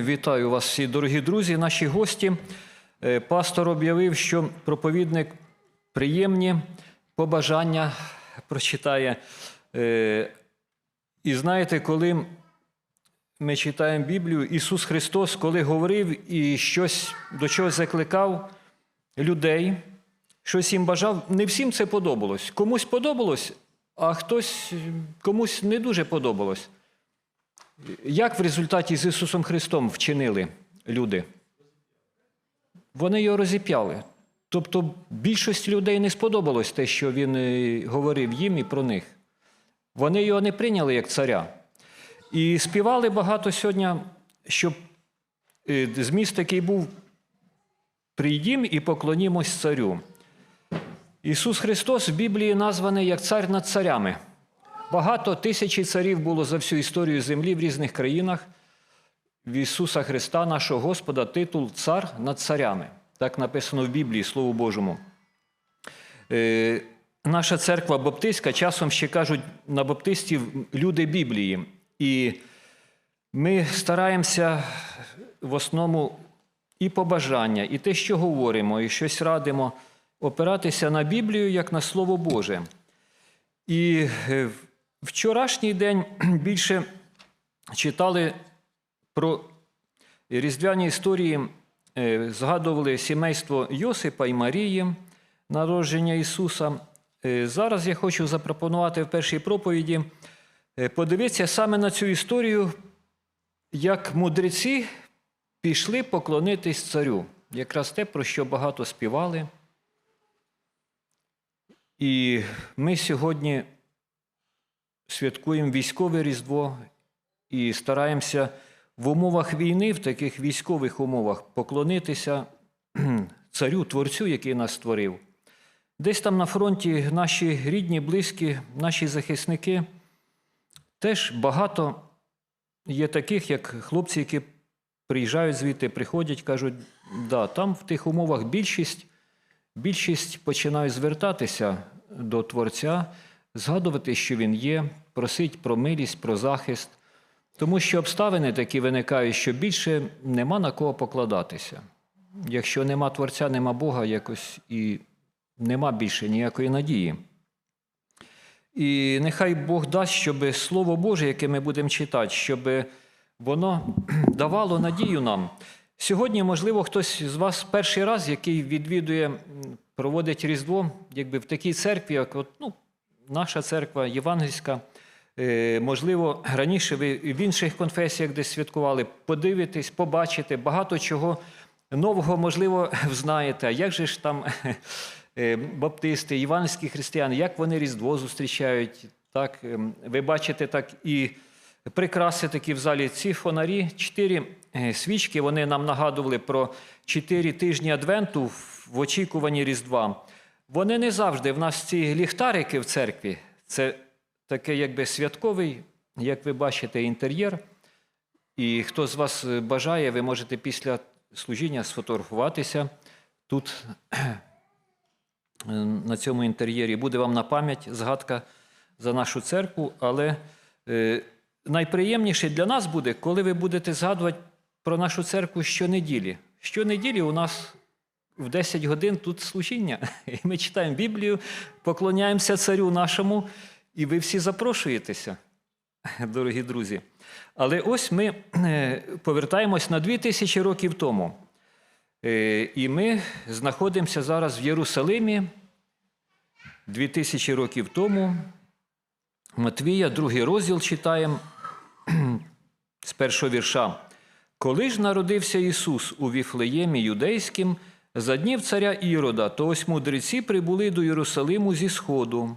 Вітаю вас всі, дорогі друзі, наші гості. Е, Пастор об'явив, що проповідник приємні побажання прочитає. Е, І знаєте, коли ми читаємо Біблію, Ісус Христос, коли говорив і щось до чогось закликав людей, щось їм бажав, не всім це подобалось. Комусь подобалось, а хтось комусь не дуже подобалось. Як в результаті з Ісусом Христом вчинили люди? Вони його розіп'яли. Тобто більшості людей не сподобалось те, що він е, говорив їм і про них. Вони його не прийняли як царя. І співали багато сьогодні, щоб е, зміст такий був: прийдім і поклонімось царю. Ісус Христос в Біблії названий як цар над царями. Багато тисячі царів було за всю історію землі в різних країнах. В Ісуса Христа, нашого Господа, титул Цар над царями. Так написано в Біблії, Слову Божому. Е, наша церква Баптистська, часом ще кажуть на баптистів люди Біблії. І ми стараємося в основному і побажання, і те, що говоримо, і щось радимо, опиратися на Біблію як на Слово Боже. І е, вчорашній день більше читали про різдвяні історії, е, згадували сімейство Йосипа і Марії, народження Ісуса. Е, Зараз я хочу запропонувати в першій проповіді е, подивитися саме на цю історію, як мудреці пішли поклонитись царю. Якраз те, про що багато співали. І ми сьогодні святкуємо військове Різдво і стараємося в умовах війни, в таких військових умовах, поклонитися царю, творцю, який нас створив. Десь там на фронті наші рідні, близькі, наші захисники теж багато є таких, як хлопці, які приїжджають звідти, приходять, кажуть, да, там в тих умовах більшість, більшість починає звертатися до Творця, згадувати, що він є, просить про милість, про захист, тому що обставини такі виникають, що більше нема на кого покладатися. Якщо нема Творця, нема Бога, якось і нема більше ніякої надії. І нехай Бог дасть, щоб Слово Боже, яке ми будемо читати, щоб воно давало надію нам. Сьогодні, можливо, хтось з вас перший раз, який відвідує, проводить Різдво, якби в такій церкві, як от, ну, наша церква євангельська. Е, Можливо, раніше ви в інших конфесіях десь святкували, подивитесь, побачите, багато чого нового, можливо, знаєте. Як же ж там е, баптисти, євангельські християни, як вони Різдво зустрічають? Так, ем, ви бачите так і прикраси такі в залі. Ці фонарі, чотири е, свічки, вони нам нагадували про чотири тижні Адвенту в очікуванні Різдва. Вони не завжди. В нас ці ліхтарики в церкві це таке, якби святковий, як ви бачите, інтер'єр. І хто з вас бажає, ви можете після служіння сфотографуватися тут на цьому інтер'єрі. Буде вам на пам'ять згадка за нашу церкву, але е, найприємніше для нас буде, коли ви будете згадувати про нашу церкву щонеділі. Щонеділі у нас в 10 годин тут служіння. І ми читаємо Біблію, поклоняємося царю нашому, і ви всі запрошуєтеся, дорогі друзі. Але ось ми е, повертаємось на 2000 років тому. Е, І ми знаходимося зараз в Єрусалимі 2000 років тому. Матвія, другий розділ читаємо з першого вірша. Коли ж народився Ісус у Віфлеємі юдейським, за днів царя Ірода, то ось мудреці прибули до Єрусалиму зі сходу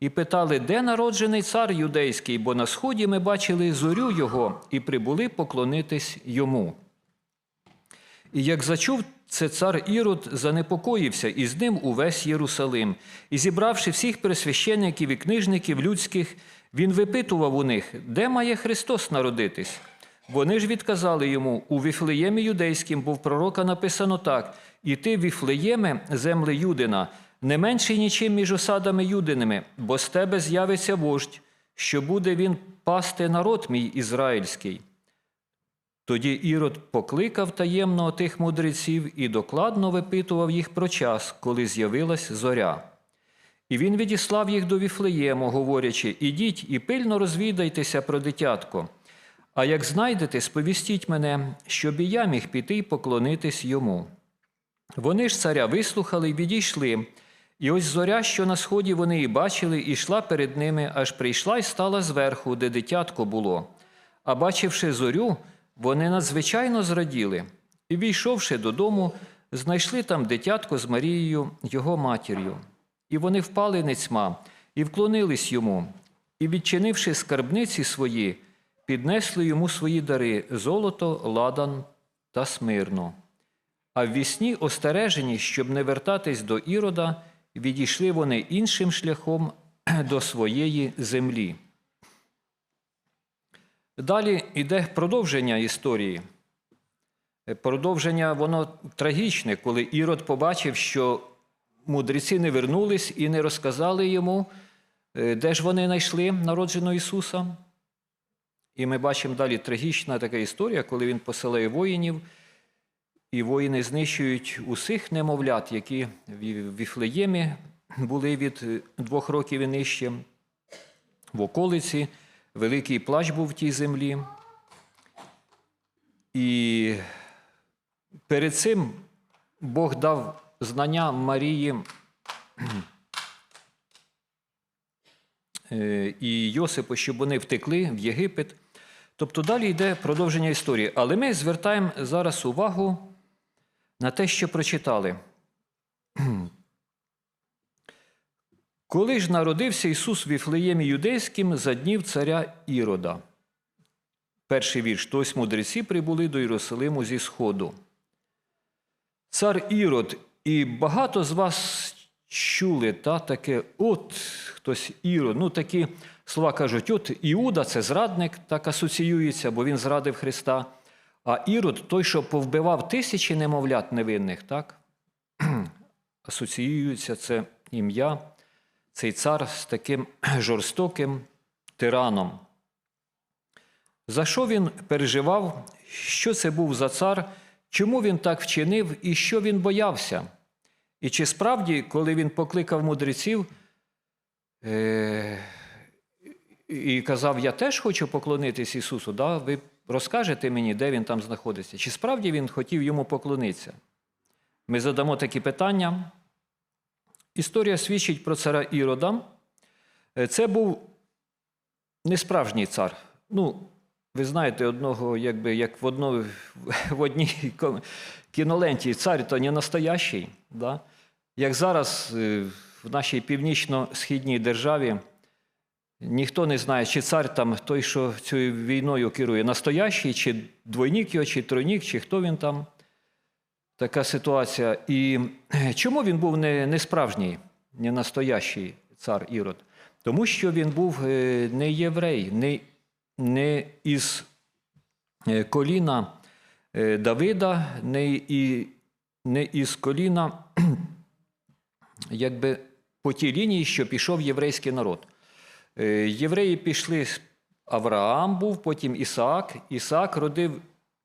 і питали, де народжений цар юдейський, бо на сході ми бачили зорю його і прибули поклонитись йому. І як зачув це цар Ірод, занепокоївся, і з ним увесь Єрусалим. І зібравши всіх пересвящеників і книжників людських, він випитував у них, де має Христос народитись. Вони ж відказали йому у Віфлеємі юдейським, бо в пророка написано так: І ти, Віфлеєме, земле Юдина, не менший нічим між осадами юдиними, бо з тебе з'явиться вождь, що буде він пасти народ мій ізраїльський. Тоді Ірод покликав таємно тих мудреців і докладно випитував їх про час, коли з'явилась зоря. І він відіслав їх до Віфлеєму, говорячи: Ідіть і пильно розвідайтеся про дитятко. А як знайдете, сповістіть мене, щоб і я міг піти й поклонитись йому. Вони ж царя вислухали й відійшли. І ось зоря, що на сході вони і бачили, і йшла перед ними, аж прийшла й стала зверху, де дитятко було. А бачивши зорю, вони надзвичайно зраділи, і, війшовши додому, знайшли там дитятко з Марією, його матір'ю. І вони впали нецьма, і вклонились йому, і, відчинивши скарбниці свої, піднесли йому свої дари золото, ладан та смирно. А в вісні, остережені, щоб не вертатись до Ірода, відійшли вони іншим шляхом до своєї землі. Далі йде продовження історії. Продовження воно трагічне, коли Ірод побачив, що мудреці не вернулись і не розказали йому, е, де ж вони знайшли народженого Ісуса. І ми бачимо далі трагічна така історія, коли він посилає воїнів, і воїни знищують усіх немовлят, які в Віфлеємі були від е, двох років і нижче, в околиці. Великий плач був в тій землі. І перед цим Бог дав знання Марії е, і Йосипу, щоб вони втекли в Єгипет. Тобто далі йде продовження історії. Але ми звертаємо зараз увагу на те, що прочитали. Коли ж народився Ісус в Віфлеємі Юдейським за днів царя Ірода. Перший вірш. Тось мудреці прибули до Єрусалиму зі Сходу. Цар Ірод, і багато з вас чули та таке, от хтось Ірод. Ну, такі слова кажуть, от Іуда це зрадник, так асоціюється, бо він зрадив Христа. А Ірод, той, що повбивав тисячі немовлят невинних, так? асоціюється це ім'я цей цар з таким жорстоким тираном. За що він переживав, що це був за цар, чому він так вчинив і що він боявся? І чи справді, коли він покликав мудреців е- і казав, я теж хочу поклонитись Ісусу, да? ви розкажете мені, де він там знаходиться? Чи справді він хотів йому поклонитися? Ми задамо такі питання. Історія свідчить про цара Ірода. Е, Це був несправжній цар. Ну, ви знаєте, одного, якби, як в, одно, в одній кіноленті цар то не настоящий. Да? Як зараз е, в нашій північно-східній державі ніхто не знає, чи цар там той, що цією війною керує, настоящий, чи двойник його, чи тройник, чи хто він там така ситуація. І чому він був не, не справжній, не настоящий цар Ірод? Тому що він був е, не єврей, не, не із е, коліна е, Давида, не, і, не із коліна, якби по тій лінії, що пішов єврейський народ. Євреї пішли, Авраам був, потім Ісаак. Ісаак родив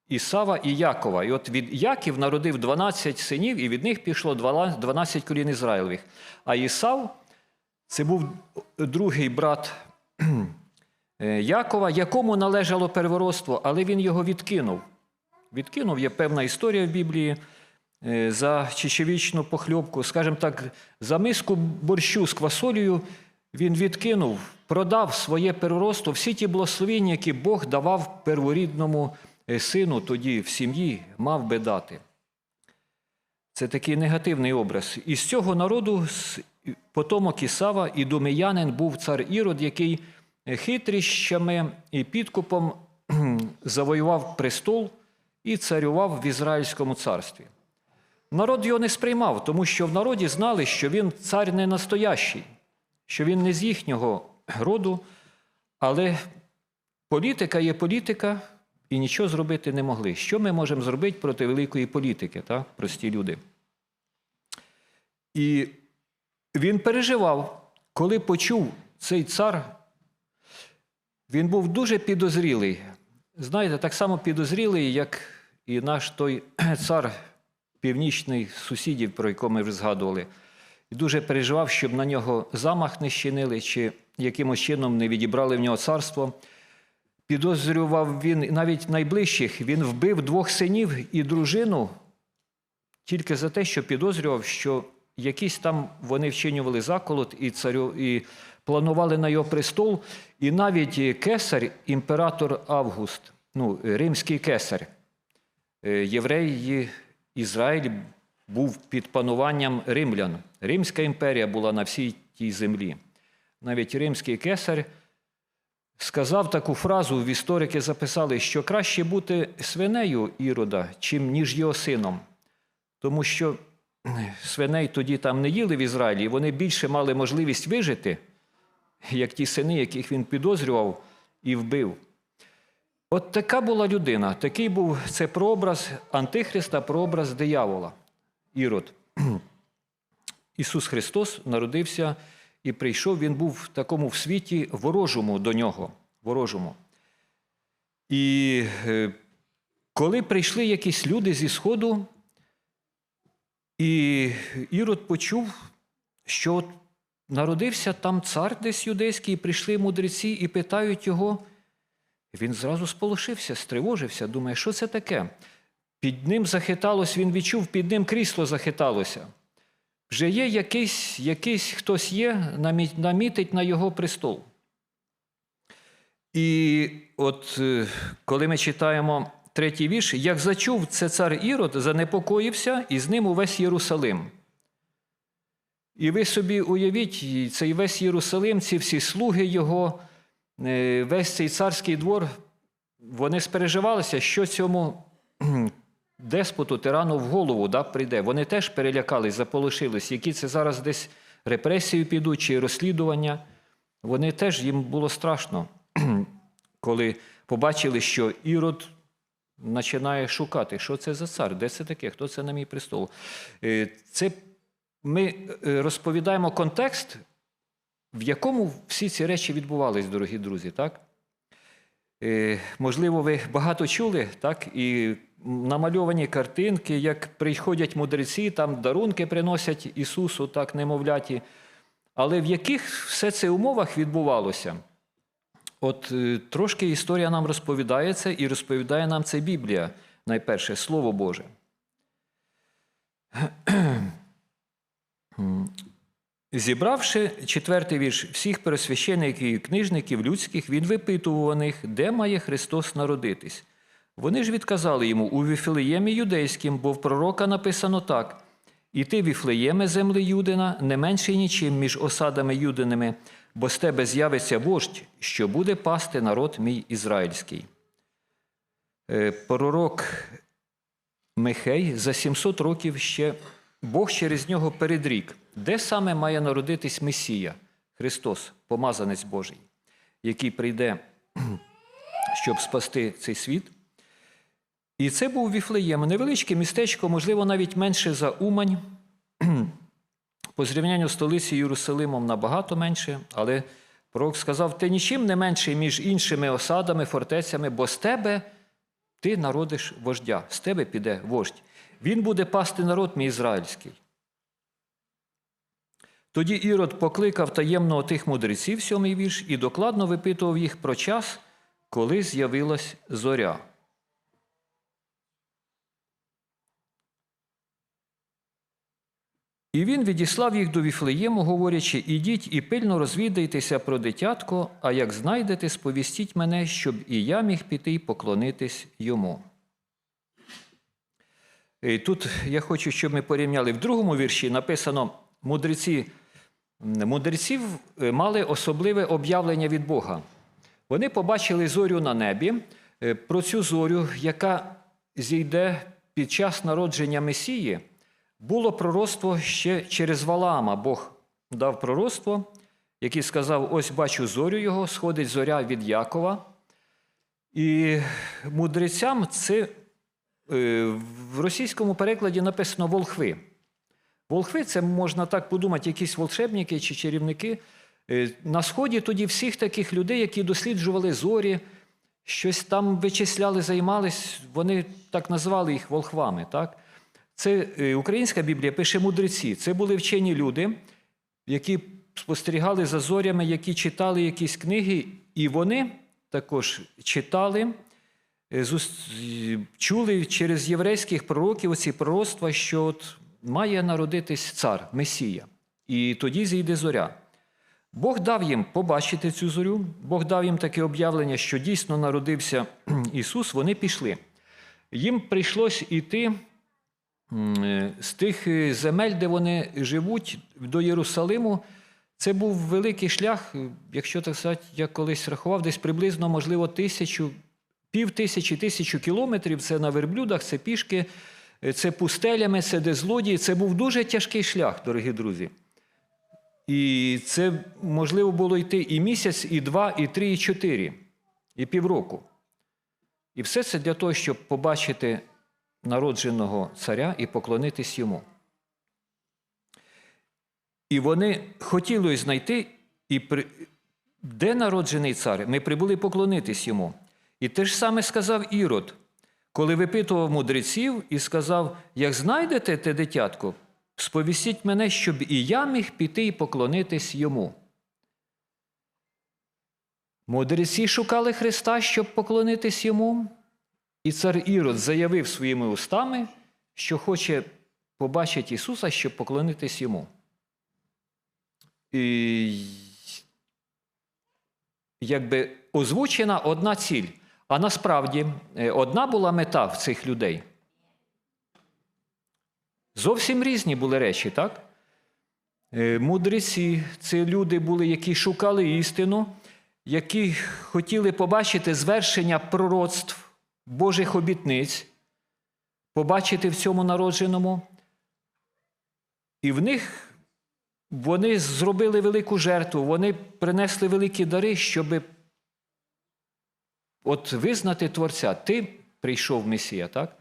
Ісава і Якова. І от від Яків народив 12 синів, і від них пішло 12 колін Ізраїлевих. А Ісав це був другий брат Якова, якому належало первородство, але він його відкинув. Відкинув, є певна історія в Біблії за чечевічну похльобку, скажімо так, за миску борщу з квасолею він відкинув, продав своє первородство, всі ті благословіння, які Бог давав перворідному сину тоді в сім'ї мав би дати. Це такий негативний образ. Із цього народу потомок Ісава і домиянин був цар Ірод, який хитріщами і підкупом завоював престол і царював в Ізраїльському царстві. Народ його не сприймав, тому що в народі знали, що він цар не настоящий, що він не з їхнього роду, але політика є політика, і нічого зробити не могли. Що ми можемо зробити проти великої політики, так? прості люди? І він переживав, коли почув цей цар, він був дуже підозрілий. знаєте, так само підозрілий, як і наш той цар північний сусідів, про якого ми вже згадували. І дуже переживав, щоб на нього замах не щинили, чи якимось чином не відібрали в нього царство. Підозрював він навіть найближчих. Він вбив двох синів і дружину тільки за те, що підозрював, що якісь там вони вчинювали заколот і царю, і планували на його престол. І навіть кесар, імператор Август, ну, римський кесар, е, євреї, Ізраїль був під пануванням римлян. Римська імперія була на всій тій землі. Навіть римський кесар сказав таку фразу, в історики записали, що краще бути свинею Ірода, чим ніж його сином. Тому що свиней тоді там не їли в Ізраїлі, і вони більше мали можливість вижити, як ті сини, яких він підозрював і вбив. От така була людина, такий був це прообраз Антихриста, прообраз диявола, Ірод. Ісус Христос народився і прийшов, Він був в такому в світі ворожому до нього. ворожому. І е, коли прийшли якісь люди зі Сходу, і Ірод почув, що народився там цар десь юдейський, і прийшли мудреці і питають його. Він зразу сполошився, стривожився, думає, що це таке? Під ним захиталось, він відчув, під ним крісло захиталося. Вже є якийсь, якийсь хтось є, намітить на його престол. І от е, коли ми читаємо третій вірш, як зачув це цар Ірод, занепокоївся, і з ним увесь Єрусалим. І ви собі уявіть, цей весь Єрусалим, ці всі слуги його, е, весь цей царський двор, вони спереживалися, що цьому деспоту, тирану в голову да, прийде. Вони теж перелякались, заполошились, які це зараз десь репресії підуть чи розслідування. Вони теж їм було страшно, коли побачили, що Ірод починає шукати, що це за цар, де це таке, хто це на мій престол. Е, Це ми е, розповідаємо контекст, в якому всі ці речі відбувались, дорогі друзі, так? Е, Можливо, ви багато чули, так? І намальовані картинки, як приходять мудреці, там дарунки приносять Ісусу, так, немовляті. Але в яких все це умовах відбувалося? От е, трошки історія нам розповідає це, і розповідає нам це Біблія, найперше, Слово Боже. Зібравши четвертий вірш всіх пересвящеників і книжників людських, він випитував у них, де має Христос народитись. Вони ж відказали йому у Віфлеємі юдейським, бо в пророка написано так: І ти, Віфлеєме, земли Юдина, не менший нічим між осадами юдиними, бо з тебе з'явиться вождь, що буде пасти народ мій ізраїльський. Е, Пророк Михей за 700 років ще Бог через нього передрік, де саме має народитись Месія, Христос, помазанець Божий, який прийде, щоб спасти цей світ. І це був Віфлеєм, невеличке містечко, можливо, навіть менше за Умань. По зрівнянню столиці Єрусалимом набагато менше, але пророк сказав: ти нічим не менший між іншими осадами, фортецями, бо з тебе ти народиш вождя, з тебе піде вождь. Він буде пасти народ мій ізраїльський. Тоді Ірод покликав таємно тих мудреців, сьомий вірш, і докладно випитував їх про час, коли з'явилась зоря. І він відіслав їх до Віфлеєму, говорячи: Ідіть і пильно розвідайтеся про дитятко, а як знайдете, сповістіть мене, щоб і я міг піти й поклонитись йому. Тут я хочу, щоб ми порівняли в другому вірші написано: мудреці, мудреців е, мали особливе об'явлення від Бога. Вони побачили зорю на небі, е, про цю зорю, яка зійде під час народження Месії, було пророцтво ще через Валаама. Бог дав пророцтво, який сказав: Ось бачу зорю його, сходить зоря від Якова. І мудрецям це в російському перекладі написано волхви. Волхви це можна так подумати, якісь волшебники чи чарівники. Е, На сході тоді всіх таких людей, які досліджували зорі, щось там вичисляли, займались, вони так назвали їх волхвами. Так? Це е, українська Біблія пише мудреці. Це були вчені люди, які спостерігали за зорями, які читали якісь книги, і вони також читали, е, е, чули через єврейських пророків оці пророцтва, що от має народитись цар, Месія, і тоді зійде зоря. Бог дав їм побачити цю зорю, Бог дав їм таке об'явлення, що дійсно народився Ісус, вони пішли. Їм прийшлось іти е, з тих е, земель, де вони живуть, до Єрусалиму. Це був великий шлях, е, якщо так сказати, я колись рахував, десь приблизно, можливо, тисячу, пів тисячі, тисячу кілометрів. Це на верблюдах, це пішки, е, це пустелями, це де злодії. Це був дуже тяжкий шлях, дорогі друзі. І це можливо було йти і місяць, і два, і три, і чотири, і півроку. І все це для того, щоб побачити народженого царя і поклонитись йому. І вони хотіли знайти, і при... де народжений цар, ми прибули поклонитись йому. І те ж саме сказав Ірод, коли випитував мудреців і сказав: як знайдете те дитятко, сповістіть мене, щоб і я міг піти і поклонитись йому. Мудреці шукали Христа, щоб поклонитись йому, і цар Ірод заявив своїми устами, що хоче побачити Ісуса, щоб поклонитись йому. І якби озвучена одна ціль, а насправді е, одна була мета в цих людей. Зовсім різні були речі, так? Е, Мудреці це люди були, які шукали істину, які хотіли побачити звершення пророцтв Божих обітниць, побачити в цьому народженому. І в них вони зробили велику жертву, вони принесли великі дари, щоб от визнати Творця. Ти прийшов Месія, так?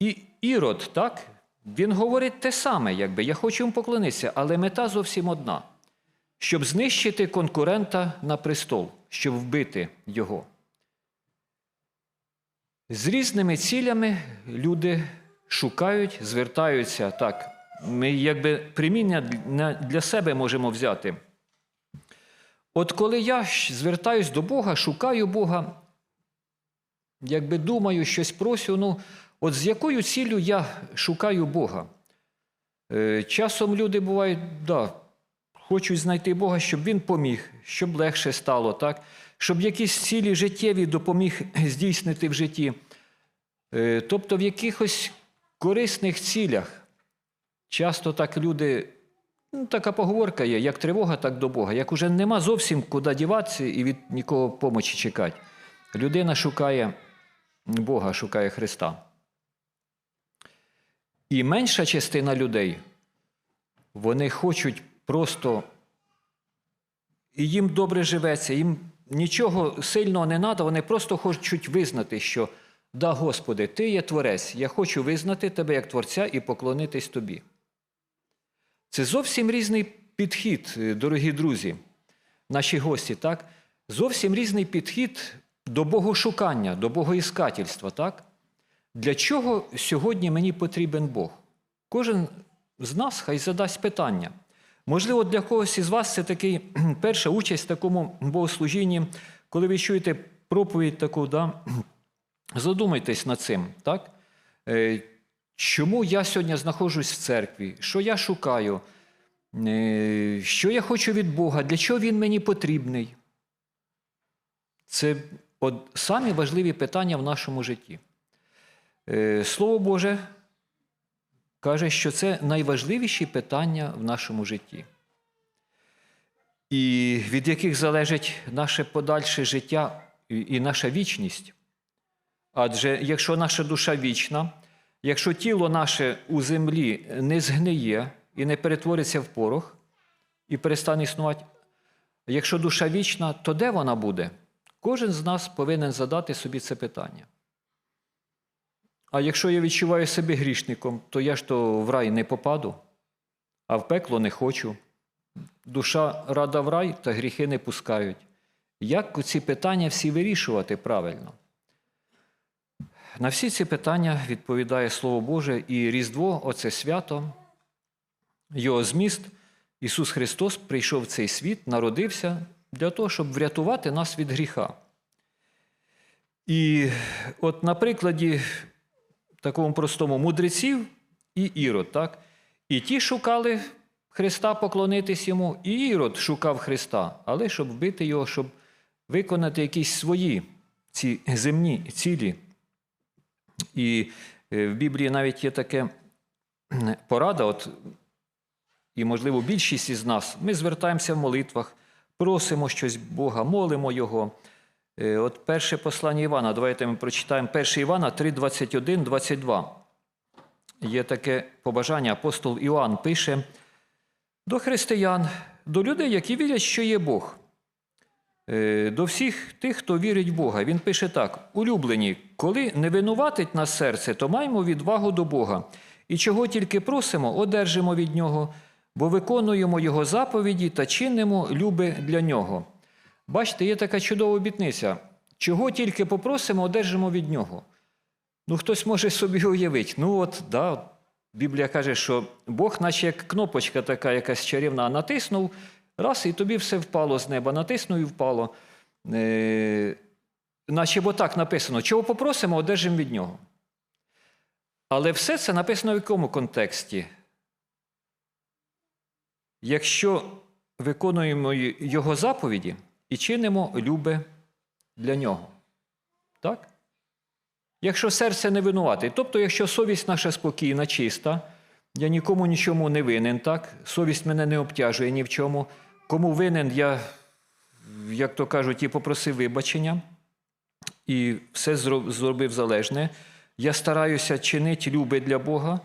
І Ірод, так? Він говорить те саме, якби я хочу йому поклонитися, але мета зовсім одна: щоб знищити конкурента на престол, щоб вбити його. З різними цілями люди шукають, звертаються так. Ми якби приміння для себе можемо взяти. От коли я звертаюсь до Бога, шукаю Бога, якби думаю, щось просю, ну, от з якою ціллю я шукаю Бога? Е, Часом люди бувають, да, хочуть знайти Бога, щоб Він поміг, щоб легше стало, так? щоб якісь цілі життєві допоміг здійснити в житті. Е, Тобто в якихось корисних цілях. Часто так люди, ну, така поговорка є, як тривога, так до Бога. Як уже нема зовсім куди діватися і від нікого помочі чекати. Людина шукає Бога, шукає Христа. І менша частина людей, вони хочуть просто, і їм добре живеться, їм нічого сильного не треба, вони просто хочуть визнати, що да, Господи, Ти є Творець, я хочу визнати Тебе як Творця і поклонитись Тобі. Це зовсім різний підхід, дорогі друзі, наші гості, так? Зовсім різний підхід до богошукання, до богоіскательства, так? Для чого сьогодні мені потрібен Бог? Кожен з нас хай задасть питання. Можливо, для когось із вас це такий перша участь в такому богослужінні, коли ви чуєте проповідь таку, да? задумайтесь над цим. так? Чому я сьогодні знаходжусь в церкві? Що я шукаю? Е, Що я хочу від Бога? Для чого Він мені потрібний? Це от самі важливі питання в нашому житті. Е, Слово Боже каже, що це найважливіші питання в нашому житті, і від яких залежить наше подальше життя і наша вічність. Адже якщо наша душа вічна, якщо тіло наше у землі не згниє і не перетвориться в порох і перестане існувати, якщо душа вічна, то де вона буде? Кожен з нас повинен задати собі це питання. А якщо я відчуваю себе грішником, то я ж то в рай не попаду, а в пекло не хочу. Душа рада в рай, та гріхи не пускають. Як ці питання всі вирішувати правильно? На всі ці питання відповідає Слово Боже і Різдво, оце свято, його зміст. Ісус Христос прийшов в цей світ, народився для того, щоб врятувати нас від гріха. І от на прикладі такому простому мудреців і Ірод, так? І ті шукали Христа поклонитись йому, і Ірод шукав Христа, але щоб вбити його, щоб виконати якісь свої ці земні цілі. І е, в Біблії навіть є таке порада, от, і, можливо, більшість із нас, ми звертаємося в молитвах, просимо щось Бога, молимо Його. Е, От перше послання Івана, давайте ми прочитаємо 1 Івана 3, 21, 22. Є таке побажання, апостол Іоанн пише до християн, до людей, які вірять, що є Бог. Е, До всіх тих, хто вірить в Бога. Він пише так: улюблені, коли не винуватить нас серце, то маємо відвагу до Бога. І чого тільки просимо, одержимо від Нього, бо виконуємо Його заповіді та чинимо люби для Нього. Бачите, є така чудова обітниця. Чого тільки попросимо, одержимо від Нього. Ну, хтось може собі уявити. Ну, от, да, Біблія каже, що Бог, наче як кнопочка така якась чарівна, натиснув, раз, і тобі все впало з неба, натиснув і впало. Е, наче бо так написано: чого попросимо, одержимо від нього. Але все це написано в якому контексті? Якщо виконуємо його заповіді і чинимо любе для нього. Так? Якщо серце не винувате, тобто, якщо совість наша спокійна, чиста, я нікому нічому не винен, так? совість мене не обтяжує ні в чому. Кому винен, я, як то кажуть, і попросив вибачення, і все зробив залежне. Я стараюся чинити люби для Бога.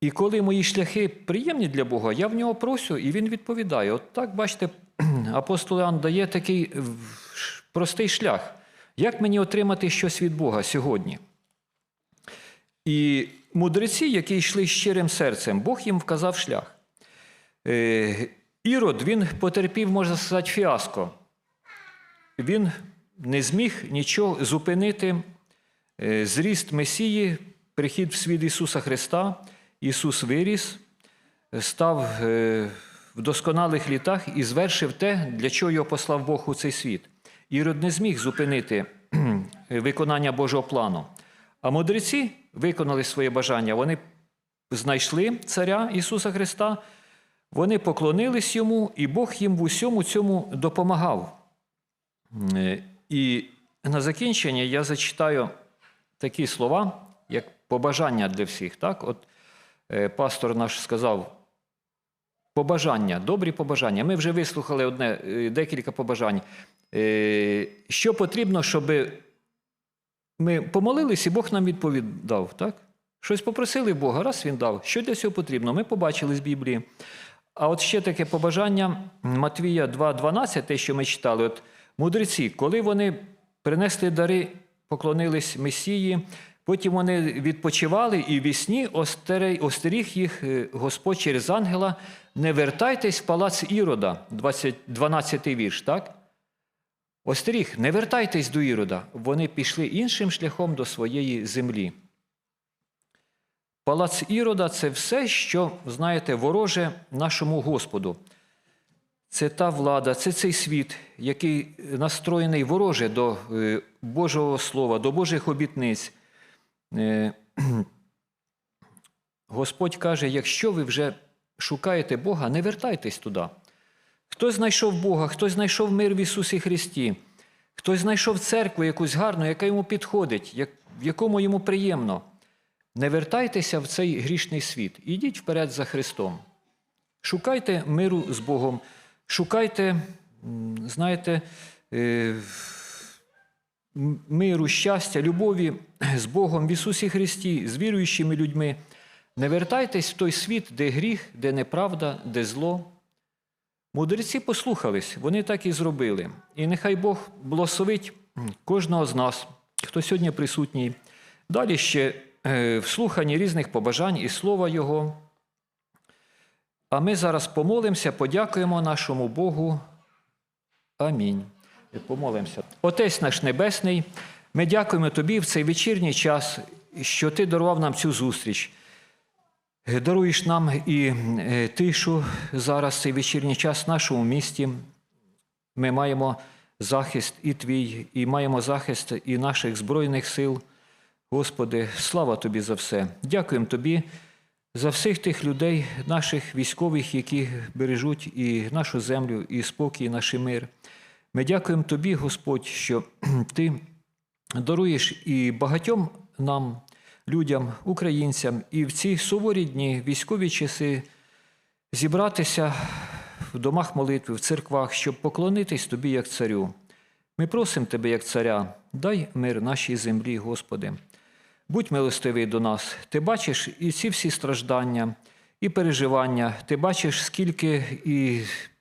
І коли мої шляхи приємні для Бога, я в нього просю, і він відповідає. От так, бачите, апостол Іоанн дає такий простий шлях. Як мені отримати щось від Бога сьогодні? І мудреці, які йшли щирим серцем, Бог їм вказав шлях. Е, Ірод, він потерпів, можна сказати, фіаско. Він не зміг нічого зупинити е, зріст Месії, прихід в світ Ісуса Христа. Ісус виріс, став е, в досконалих літах і звершив те, для чого його послав Бог у цей світ. Ірод не зміг зупинити виконання Божого плану. А мудреці виконали своє бажання. Вони знайшли царя Ісуса Христа, вони поклонились йому, і Бог їм в усьому цьому допомагав. Е, І на закінчення я зачитаю такі слова, як побажання для всіх. Так? От е, пастор наш сказав. Побажання, добрі побажання. Ми вже вислухали одне, е, декілька побажань. Що потрібно, щоб ми помолились, і Бог нам відповідав, так? Щось попросили Бога, раз він дав. Що для цього потрібно? Ми побачили з Біблії. А от ще таке побажання Матвія 2,12, те, що ми читали. От мудреці, коли вони принесли дари, поклонились Месії, потім вони відпочивали і вісні остеріг їх е, Господь через ангела, не вертайтесь в палац Ірода, 20, 12 вірш, так? Остеріг, не вертайтесь до Ірода. Вони пішли іншим шляхом до своєї землі. Палац Ірода це все, що, знаєте, вороже нашому Господу. Це та влада, це цей світ, який настроєний вороже до е, Божого Слова, до Божих обітниць. Е, Господь каже: якщо ви вже шукаєте Бога, не вертайтесь туди. Хто знайшов Бога, хто знайшов мир в Ісусі Христі, хтось знайшов церкву якусь гарну, яка йому підходить, в якому йому приємно. Не вертайтеся в цей грішний світ. Ідіть вперед за Христом. Шукайте миру з Богом, шукайте, знаєте, е, миру, щастя, любові з Богом в Ісусі Христі, з віруючими людьми. Не вертайтесь в той світ, де гріх, де неправда, де зло. Мудреці послухались, вони так і зробили. І нехай Бог благословить кожного з нас, хто сьогодні присутній. Далі ще в слуханні різних побажань і слова Його. А ми зараз помолимося, подякуємо нашому Богу. Амінь. Помолимося. Отець наш Небесний, ми дякуємо Тобі в цей вечірній час, що Ти дарував нам цю зустріч. Е, Даруєш нам і е, тишу зараз, цей вечірній час в нашому місті. Ми маємо захист і твій, і маємо захист і наших Збройних сил. Господи, слава Тобі за все. Дякуємо Тобі за всіх тих людей, наших військових, які бережуть і нашу землю, і спокій, і наш мир. Ми дякуємо Тобі, Господь, що Ти даруєш і багатьом нам, людям, українцям, і в ці суворі дні, військові часи, зібратися в домах молитви, в церквах, щоб поклонитись Тобі як царю. Ми просимо Тебе, як царя, дай мир нашій землі, Господи. Будь милостивий до нас. Ти бачиш і ці всі страждання, і переживання. Ти бачиш, скільки і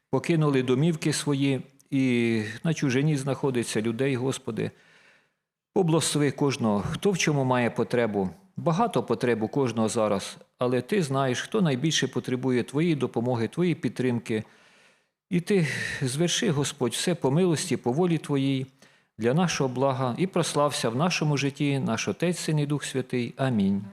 покинули домівки свої, і на чужині знаходиться людей, Господи. Поблагослови кожного, хто в чому має потребу. Багато потреб у кожного зараз, але ти знаєш, хто найбільше потребує твоєї допомоги, твоєї підтримки. І ти зверши, Господь, все по милості, по волі Твоїй, для нашого блага і прослався в нашому житті наш Отець Син і Дух Святий. Амінь.